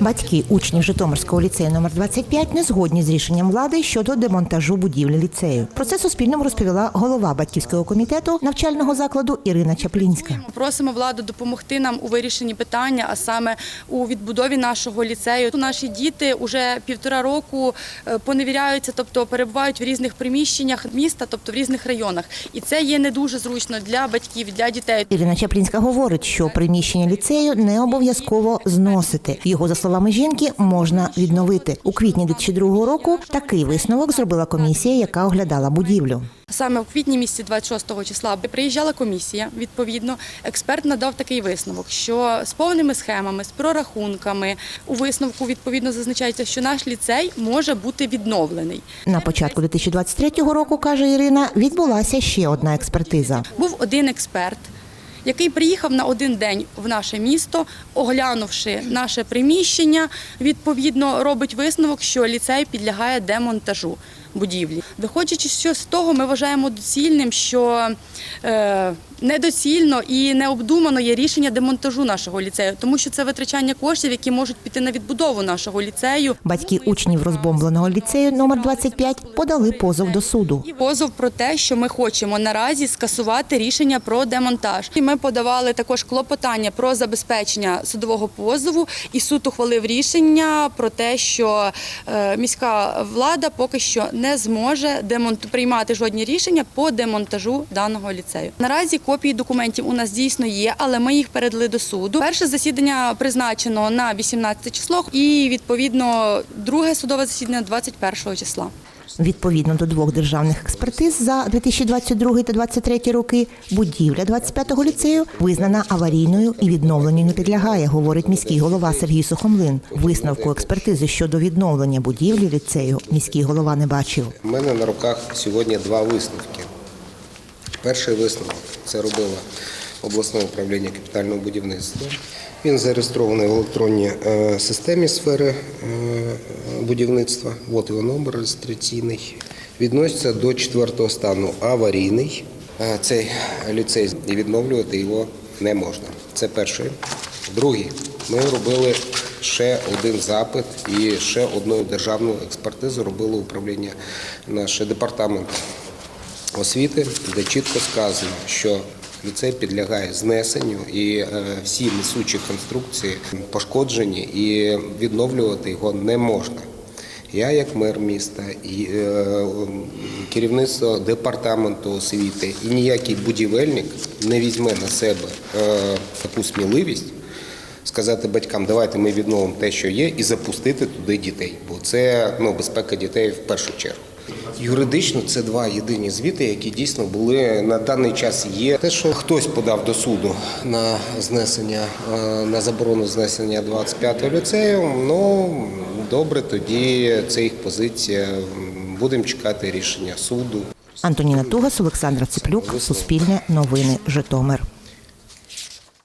Батьки учнів Житомирського ліцею номер 25 не згодні з рішенням влади щодо демонтажу будівлі ліцею. Про це Суспільному розповіла голова батьківського комітету навчального закладу Ірина Чаплінська. Ми просимо владу допомогти нам у вирішенні питання, а саме у відбудові нашого ліцею. Наші діти вже півтора року е, поневіряються, тобто перебувають в різних приміщеннях міста, тобто в різних районах. І це є не дуже зручно для батьків, для дітей. Ірина Чаплінська говорить, що приміщення ліцею не обов'язково зносити. Його, за словами жінки, можна відновити. У квітні 2002 року такий висновок зробила комісія, яка оглядала будівлю. Саме в квітні місяці 26 числа приїжджала комісія. Відповідно, експерт надав такий висновок, що з повними схемами, з прорахунками у висновку відповідно зазначається, що наш ліцей може бути відновлений. На початку 2023 року, каже Ірина, відбулася ще одна експертиза. Був один експерт, який приїхав на один день в наше місто, оглянувши наше приміщення, відповідно робить висновок, що ліцей підлягає демонтажу будівлі. Виходячи що з того, ми вважаємо доцільним, що е, недоцільно і необдумано є рішення демонтажу нашого ліцею, тому що це витрачання коштів, які можуть піти на відбудову нашого ліцею. Батьки учнів розбомбленого ліцею номер 25 подали позов до суду. Позов про те, що ми хочемо наразі скасувати рішення про демонтаж. І ми подавали також клопотання про забезпечення судового позову, і суд ухвалив рішення про те, що е, міська влада поки що не зможе демонт... приймати жодні рішення по демонтажу даного ліцею. Наразі копії документів у нас дійсно є, але ми їх передали до суду. Перше засідання призначено на 18 число, і відповідно друге судове засідання 21 числа. Відповідно до двох державних експертиз за 2022 та 2023 роки, будівля 25-го ліцею визнана аварійною і відновленню не підлягає, говорить міський голова Сергій Сухомлин. Висновку експертизи щодо відновлення будівлі ліцею міський голова не бачив. У мене на руках сьогодні два висновки. Перший висновок це робило обласне управління капітального будівництва. Він зареєстрований в електронній е, системі сфери е, будівництва. От його номер реєстраційний. Відноситься до четвертого стану аварійний. Е, Цей ліцей і відновлювати його не можна. Це перший. Другий. Ми робили ще один запит і ще одну державну експертизу робило управління наш департамент освіти, де чітко сказано, що ліцей підлягає знесенню і е, всі несучі конструкції пошкоджені і відновлювати його не можна. Я, як мер міста, і е, керівництво департаменту освіти, і ніякий будівельник не візьме на себе е, таку сміливість сказати батькам, давайте ми відновимо те, що є, і запустити туди дітей, бо це ну, безпека дітей в першу чергу. Юридично це два єдині звіти, які дійсно були на даний час. Є те, що хтось подав до суду на знесення е, на заборону знесення 25-го ліцею. Ну добре, тоді це їх позиція. Будемо чекати рішення суду. Антоніна Тугас, Олександра Циплюк, Суспільне новини, Житомир.